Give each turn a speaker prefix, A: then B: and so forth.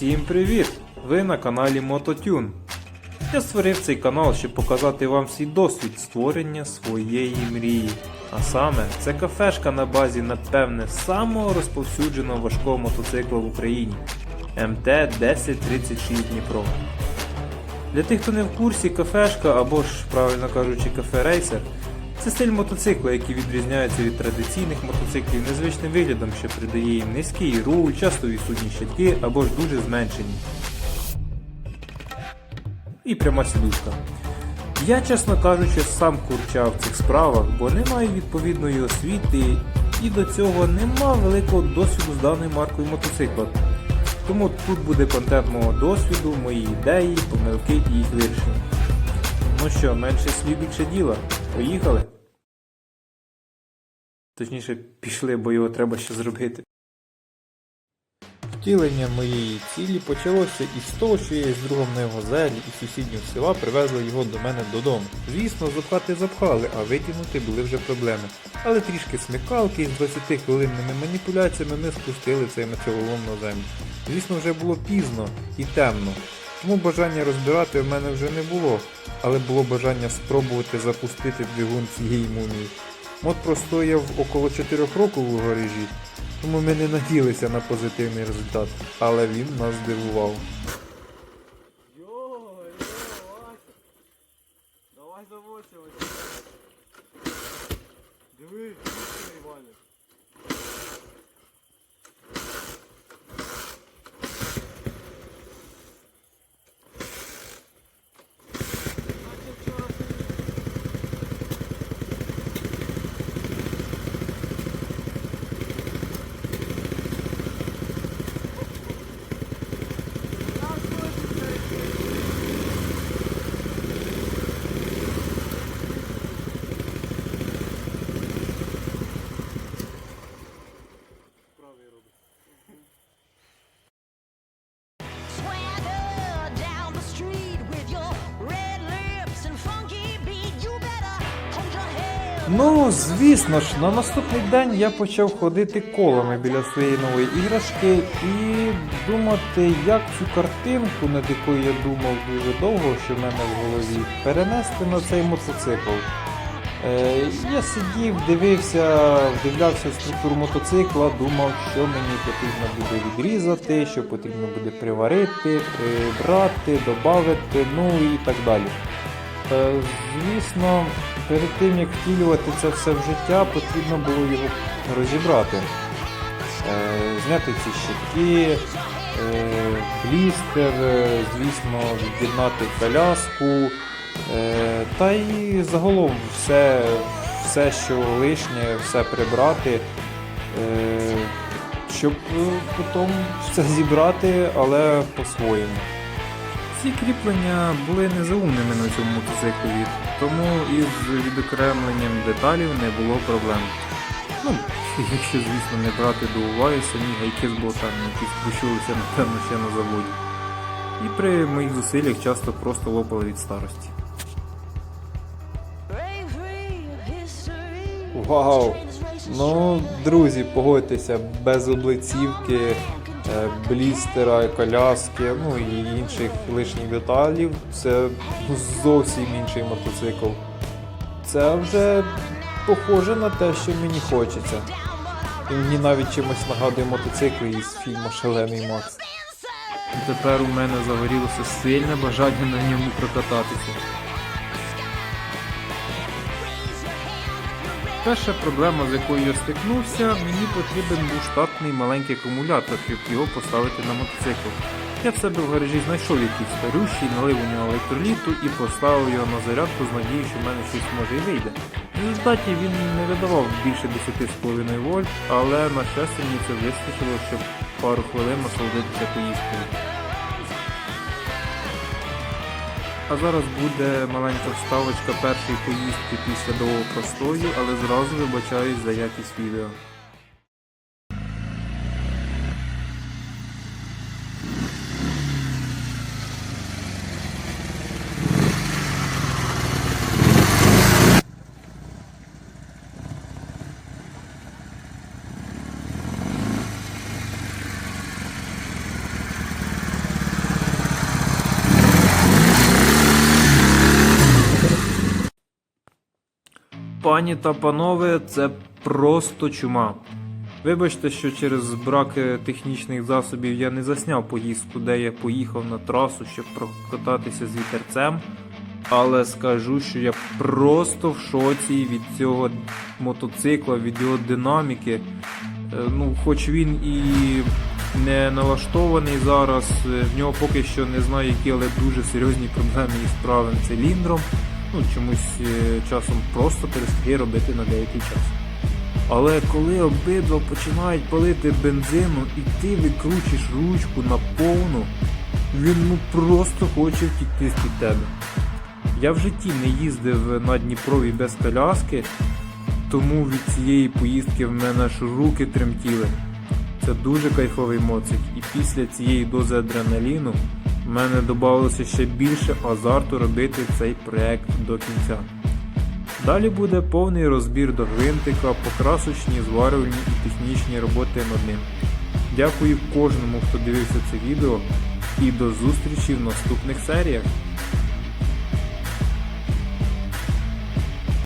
A: Всім привіт! Ви на каналі Мототюн. Я створив цей канал, щоб показати вам свій досвід створення своєї мрії. А саме, це кафешка на базі, напевне, самого розповсюдженого важкого мотоцикла в Україні МТ 1036 Дніпро. Для тих, хто не в курсі, кафешка або ж, правильно кажучи, кафе-рейсер це стиль мотоцикла, який відрізняється від традиційних мотоциклів незвичним виглядом, що придає їм низький руль, часто відсутні щитки або ж дуже зменшені. І пряма сідушка. Я, чесно кажучи, сам курчав в цих справах, бо не маю відповідної освіти і до цього не мав великого досвіду з даною маркою мотоцикла. Тому тут буде контент мого досвіду, мої ідеї, помилки і їх вирішення. Ну що, менше слів більше діла. Поїхали? Точніше, пішли, бо його треба ще зробити. Втілення моєї цілі почалося із того, що я із другом на його зелі із сусіднього села привезли його до мене додому. Звісно, запхати запхали, а витягнути були вже проблеми. Але трішки смикалки із 20 хвилинними маніпуляціями ми спустили цей металолом на землю. Звісно, вже було пізно і темно, тому бажання розбирати в мене вже не було, але було бажання спробувати запустити двигун цієї мумії. Мод простояв около 4 років у гаражі, тому ми не надіялися на позитивний результат, але він нас здивував. Ну, звісно ж, на наступний день я почав ходити колами біля своєї нової іграшки і думати, як цю картинку, над якою я думав дуже довго, що в мене в голові, перенести на цей мотоцикл. Е, я сидів, дивився, вдивлявся в структуру мотоцикла, думав, що мені потрібно буде відрізати, що потрібно буде приварити, прибрати, додати, ну і так далі. Е, Звісно, перед тим як втілювати це все в життя, потрібно було його розібрати. Е, Зняти ці щитки, е, блістер, звісно, від'єднати коляску. Та й загалом все, все, що лишнє, все прибрати, щоб потім все зібрати, але по-своєму. Ці кріплення були незаумними на цьому мотоциклі, тому із відокремленням деталів не було проблем. Ну, якщо, звісно, не брати до уваги самі гайки з болтами, які спущувалися, напевно, ще на заводі. І при моїх зусиллях часто просто лопали від старості. Вау! Ну, друзі, погодьтеся, без облицівки, блістера, коляски, ну і інших лишніх деталів. Це зовсім інший мотоцикл. Це вже похоже на те, що мені хочеться. І мені навіть чимось нагадує мотоцикл із фільму Шалений Макс. Тепер у мене загорілося сильне бажання на ньому прокататися. Перша проблема, з якою я стикнувся, мені потрібен був штатний маленький акумулятор, щоб його поставити на мотоцикл. Я в себе в гаражі знайшов якийсь старющий, налив у нього електроліту і поставив його на зарядку з надією, що в мене щось може і вийде. В результаті він не видавав більше 10,5 вольт, але на щастя мені це вистачило, щоб пару хвилин насолодитися поїздкою. А зараз буде маленька вставочка першої поїздки після довгого простою, але зразу вибачаюсь за якість відео. Пані та панове, це просто чума. Вибачте, що через брак технічних засобів я не засняв поїздку, де я поїхав на трасу, щоб прокататися з вітерцем. Але скажу, що я просто в шоці від цього мотоцикла, від його динаміки. Е, Ну, хоч він і не налаштований зараз, е, в нього поки що не знаю, які, але дуже серйозні проблеми із правим циліндром. Ну, чомусь е, часом просто перестає робити на деякий час. Але коли обидва починають палити бензину і ти викручиш ручку на повну, він ну просто хоче втікти з-під тебе. Я в житті не їздив на Дніпрові без коляски, тому від цієї поїздки в мене аж руки тремтіли. Це дуже кайфовий моцик, і після цієї дози адреналіну в мене додалося ще більше азарту робити цей проект до кінця. Далі буде повний розбір до гвинтика, покрасочні, зварювальні і технічні роботи над ним. Дякую кожному, хто дивився це відео, і до зустрічі в наступних серіях.